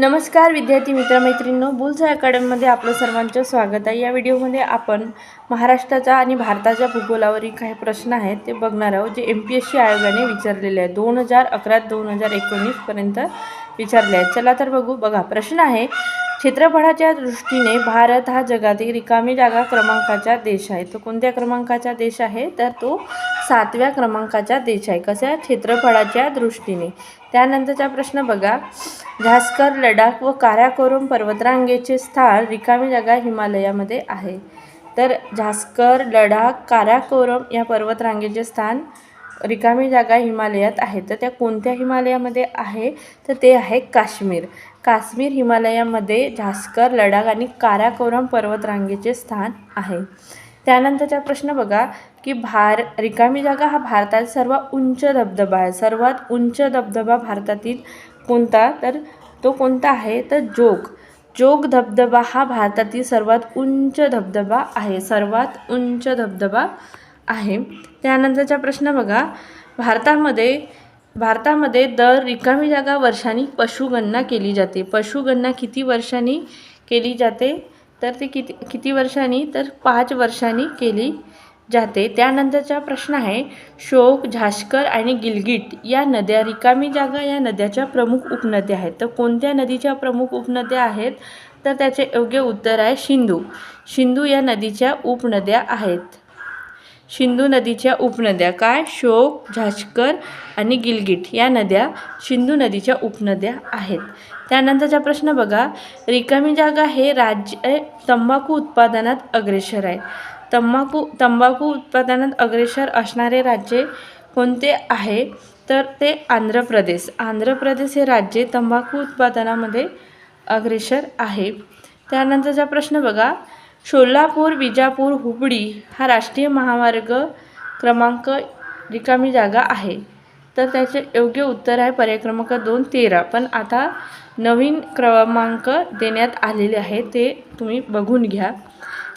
नमस्कार विद्यार्थी मित्रमैत्रिणींनो. बुल्स अकॅडमीमध्ये आपलं सर्वांचं स्वागत आहे. या व्हिडिओमध्ये आपण महाराष्ट्राचा आणि भारताच्या भूगोलावरील काही प्रश्न आहेत ते बघणार आहोत जे एम पी एस सी आयोगाने विचारलेले आहे दोन हजार अकरा दोन हजार एकोणीसपर्यंत विचारले आहेत. चला तर बघू. बघा प्रश्न आहे क्षेत्रफळाच्या दृष्टीने भारत हा जगातील रिकामी जागा क्रमांकाचा देश आहे. तो कोणत्या क्रमांकाचा देश आहे? तर तो सातव्या क्रमांकाचा देश आहे. कशा क्षेत्रफळाच्या दृष्टीने. त्यानंतरचा प्रश्न बघा. झास्कर लडाख व काराकोरम पर्वतरांगेचे स्थान रिकामी जागा हिमालयामध्ये आहे. तर झास्कर लडाख काराकोरम या पर्वतरांगेचे स्थान रिकामी जागा हिमालयात आहे. तर त्या कोणत्या हिमालयामध्ये आहे? तर ते आहे काश्मीर. काश्मीर हिमालयामध्ये झास्कर लडाख आणि काराकोरम पर्वतरांगेचे स्थान आहे. त्यानंतरचा प्रश्न बघा की भार रिकामी जागा हा भारतात सर्वात उंच धबधबा आहे. सर्वात उंच धबधबा भारतातील कोणता? तर तो कोणता आहे? तर जोग. जोग धबधबा हा भारतातील सर्वात उंच धबधबा आहे. सर्वात उंच धबधबा आहे. त्यानंतरचा प्रश्न बघा. भारतामध्ये भारतामध्ये दर रिकामी जागा वर्षांनी पशुगणना केली जाते. पशुगणना किती वर्षांनी केली जाते? तर ती किती किती वर्षांनी? तर पाच वर्षांनी केली जाते. त्यानंतरचा प्रश्न आहे शोक झाष्कर आणि गिलगिट या नद्या रिकामी जागा या नद्याच्या प्रमुख उपनद्या आहेत. तर कोणत्या नदीच्या प्रमुख उपनद्या आहेत? तर त्याचे योग्य उत्तर आहे सिंधू सिंधू या नदीच्या उपनद्या आहेत. सिंधू नदीच्या उपनद्या काय? शोक झाष्कर आणि गिलगिट या नद्या सिंधू नदीच्या उपनद्या आहेत. त्यानंतरचा प्रश्न बघा. रिकामी जागा हे राज्य तंबाखू उत्पादनात अग्रेसर आहे. तंबाखू तंबाखू उत्पादनात अग्रेसर असणारे राज्य कोणते आहे? तर ते आंध्र प्रदेश. आंध्र प्रदेश हे राज्य तंबाखू उत्पादनामध्ये अग्रेसर आहे. त्यानंतरचा प्रश्न बघा. सोलापूर विजापूर हुबळी हा राष्ट्रीय महामार्ग क्रमांक रिकामी जागा आहे. तर त्याचे योग्य उत्तर आहे पर्याय क्रमांक दोन तेरा. पण आता नवीन क्रमांक देण्यात आलेले आहे. ते तुम्ही बघून घ्या.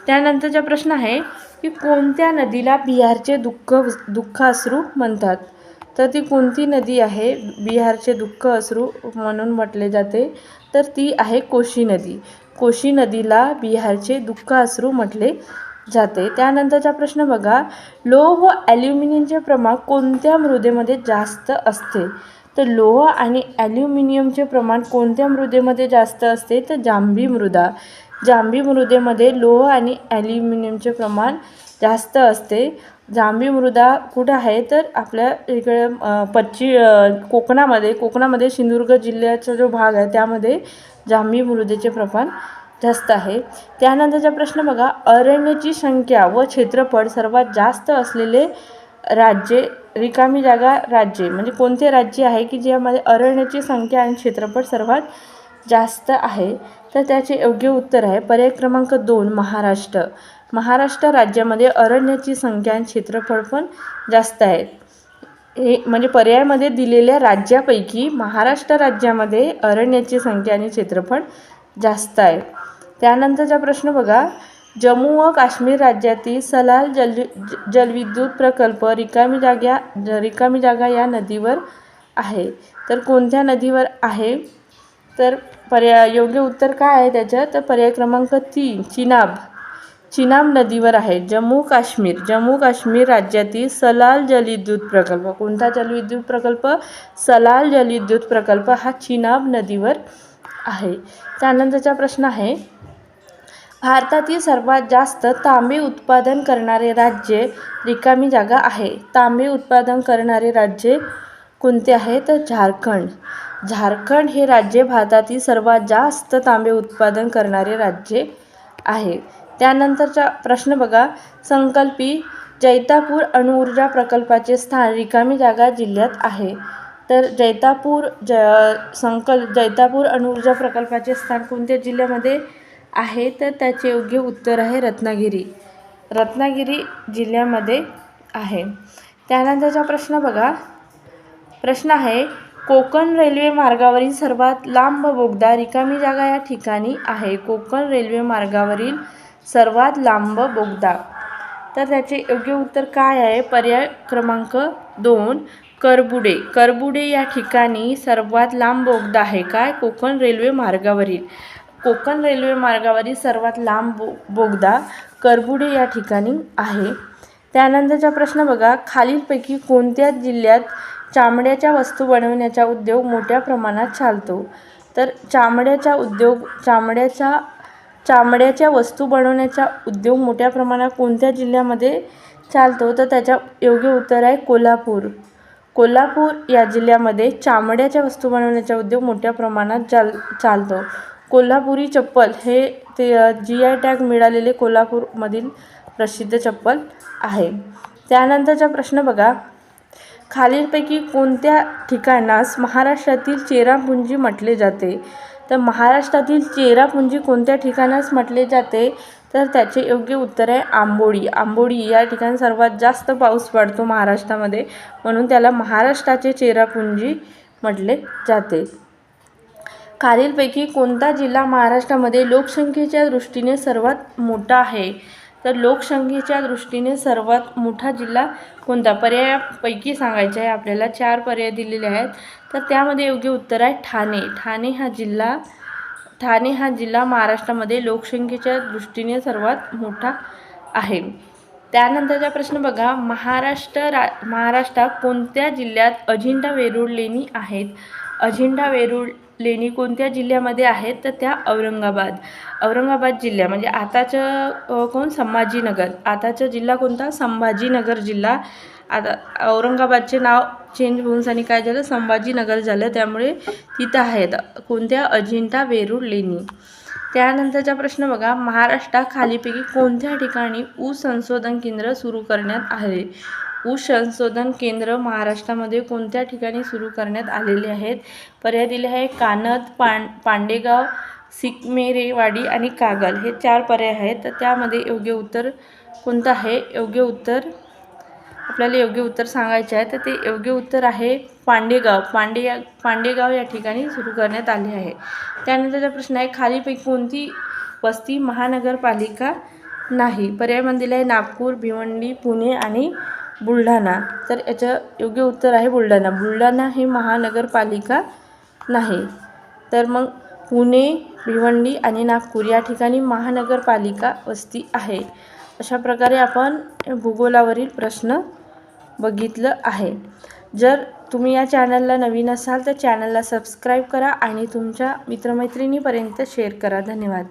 त्यानंतरचा प्रश्न आहे की कोणत्या नदीला बिहारचे दुःख दुःखाश्रू म्हणतात? तर ती कोणती नदी आहे बिहारचे दुःख अश्रू म्हणून म्हटले जाते? तर ती आहे कोशी नदी. कोशी नदीला बिहारचे दुःख अश्रू म्हटले जाते. त्यानंतरचा प्रश्न बघा. लोह व ॲल्युमिनियमचे प्रमाण कोणत्या मृदेमध्ये जास्त असते? तर लोह आणि ॲल्युमिनियमचे प्रमाण कोणत्या मृदेमध्ये जास्त असते? तर जांभी मृदा. जांभी मृदेमध्ये लोह आणि ॲल्युमिनियमचे प्रमाण जास्त असते. जांभी मृदा कुठं आहे? तर आपल्या इकडे पश्चि कोकणामध्ये कोकणामध्ये सिंधुदुर्ग जिल्ह्याचा जो भाग आहे त्यामध्ये जांभी मृदेचे प्रमाण जास्त आहे. त्यानंतरचा प्रश्न बघा. अरण्याची संख्या व क्षेत्रफळ सर्वात जास्त असलेले राज्ये रिकामी जागा राज्ये म्हणजे कोणते राज्य आहे की ज्यामध्ये अरण्याची संख्या आणि क्षेत्रफळ सर्वात जास्त आहे? तर त्याचे योग्य उत्तर आहे. पर्याय क्रमांक दोन महाराष्ट्र. महाराष्ट्र राज्यामध्ये अरण्याची संख्या आणि क्षेत्रफळ पण जास्त आहे हे म्हणजे पर्यायामध्ये दिलेल्या राज्यापैकी महाराष्ट्र राज्यामध्ये अरण्याची संख्या आणि क्षेत्रफळ जास्त आहे. त्यानंतरचा प्रश्न बघा. जम्मू व काश्मीर राज्यातील सलाल जल जलविद्युत प्रकल्प रिकामी जाग्या रिकामी जागा या नदीवर आहे. तर कोणत्या नदीवर आहे? तर पर्याय योग्य उत्तर काय आहे त्याच्यात? तर पर्याय क्रमांक तीन चिनाब. चिनाब नदीवर आहे. जम्मू काश्मीर. जम्मू काश्मीर राज्यातील सलाल जलविद्युत प्रकल्प. कोणता जलविद्युत प्रकल्प? सलाल जलविद्युत प्रकल्प हा चिनाब नदीवर आहे. त्यानंतरचा प्रश्न आहे भारतातील सर्वात जास्त तांबे उत्पादन करणारे राज्य रिकामी जागा आहे. तांबे उत्पादन करणारे राज्य कोणते आहे? तर झारखंड. झारखंड हे राज्य भारतातील सर्वात जास्त तांबे उत्पादन करणारे राज्य आहे. त्यानंतरचा प्रश्न बघा. संकल्पी जैतापूर अणुऊर्जा प्रकल्पाचे स्थान रिकामी जागा जिल्ह्यात आहे. तर जैतापूर ज संकल जैतापूर अणुऊर्जा प्रकल्पाचे स्थान कोणत्या जिल्ह्यामध्ये आहे? तर त्याचे योग्य उत्तर आहे रत्नागिरी. रत्नागिरी जिल्ह्यामध्ये आहे. त्यानंतरचा प्रश्न बघा. प्रश्न आहे कोकण रेल्वे मार्गावरील सर्वात लांब बोगदा रिकामी जागा या ठिकाणी आहे. कोकण रेल्वे मार्गावरील सर्वात लांब बोगदा. तर त्याचे योग्य उत्तर काय आहे? पर्याय क्रमांक दोन करबुडे. करबुडे या ठिकाणी सर्वात लांब बोगदा आहे. काय? कोकण रेल्वे मार्गावरील. कोकण रेल्वे मार्गावरील सर्वात लांब बो बोगदा करबुडे या ठिकाणी आहे. त्यानंतरचा प्रश्न बघा. खालीलपैकी कोणत्या जिल्ह्यात चामड्याच्या वस्तू बनवण्याचा उद्योग मोठ्या प्रमाणात चालतो? तर चामड्याचा उद्योग चामड्याचा चामड्याच्या वस्तू बनवण्याचा उद्योग मोठ्या प्रमाणात कोणत्या जिल्ह्यामध्ये चालतो? तर त्याच्या योग्य उत्तर आहे कोल्हापूर. कोल्हापूर या जिल्ह्यामध्ये चामड्याच्या वस्तू बनवण्याचा उद्योग मोठ्या प्रमाणात चाल चालतो. कोल्हापुरी चप्पल हे ते जी आय टॅग मिळालेले कोल्हापूरमधील प्रसिद्ध चप्पल आहे. त्यानंतरचा प्रश्न बघा. खालीलपैकी कोणत्या ठिकाणास महाराष्ट्रातील चेरापुंजी म्हटले जाते? तर महाराष्ट्रातील चेरापुंजी कोणत्या ठिकाणास म्हटले जाते? तर त्याचे योग्य उत्तर आहे आंबोडी. आंबोडी या ठिकाणी सर्वात जास्त पाऊस पडतो महाराष्ट्रामध्ये. म्हणून त्याला महाराष्ट्राचे चेरापुंजी म्हटले जाते. खालीलपैकी कोणता जिल्हा महाराष्ट्रामध्ये लोकसंख्येच्या दृष्टीने सर्वात मोठा आहे? तर लोकसंख्येच्या दृष्टीने सर्वात मोठा जिल्हा कोणता? पर्यायापैकी सांगायचे आहे आपल्याला चार पर्याय दिलेले आहेत. तर त्यामध्ये योग्य उत्तर आहे ठाणे. ठाणे हा जिल्हा ठाणे हा जिल्हा महाराष्ट्रामध्ये लोकसंख्येच्या दृष्टीने सर्वात मोठा आहे. त्यानंतरचा प्रश्न बघा. महाराष्ट्र रा महाराष्ट्रात कोणत्या जिल्ह्यात अजिंठा वेरूळ लेणी आहेत? अजिंठा वेरूळ लेणी कोणत्या जिल्ह्यामध्ये आहेत? तर त्या औरंगाबाद. औरंगाबाद जिल्हा म्हणजे आताचं कोण? संभाजीनगर. आताचा जिल्हा कोणता? संभाजीनगर जिल्हा. आता औरंगाबादचे नाव चेंज होऊन आणि काय झालं? संभाजीनगर झालं. त्यामुळे तिथं आहेत. कोणत्या? अजिंठा वेरूळ लेणी त्यानंतरचा प्रश्न बघा. महाराष्ट्रात खालीपैकी कोणत्या ठिकाणी ऊस संशोधन केंद्र सुरू करण्यात आले? ऊस संशोधन केंद्र महाराष्ट्रामध्ये कोणत्या ठिकाणी सुरू करण्यात आलेले आहेत? पर्याय दिले आहे कानद पां पांडेगाव सिकमेरेवाडी आणि कागल. हे चार पर्याय आहेत. तर त्यामध्ये योग्य उत्तर कोणतं आहे? योग्य उत्तर आपल्याला योग्य उत्तर सांगायचे आहे तर ते योग्य उत्तर आहे पांडेगाव. पांडे पांडेगाव या ठिकाणी सुरू करण्यात आले आहे. त्यानंतरचा प्रश्न आहे खालीपैकी कोणती वस्ती महानगरपालिका नाही? पर्यायमध्ये दिले आहे नागपूर भिवंडी पुणे आणि बुलढाणा. तर याचं योग्य उत्तर आहे बुलढाणा. बुलढाणा हे महानगरपालिका नाही. तर मग पुणे भिवंडी आणि नागपूर या ठिकाणी महानगरपालिका वस्ती आहे. अशा प्रकारे आपण भूगोलावरील प्रश्न बघितलं आहे. जर तुम्ही या चॅनलला नवीन असाल तर चॅनलला सबस्क्राईब करा आणि तुमच्या मित्रमैत्रिणीपर्यंत शेअर करा. धन्यवाद.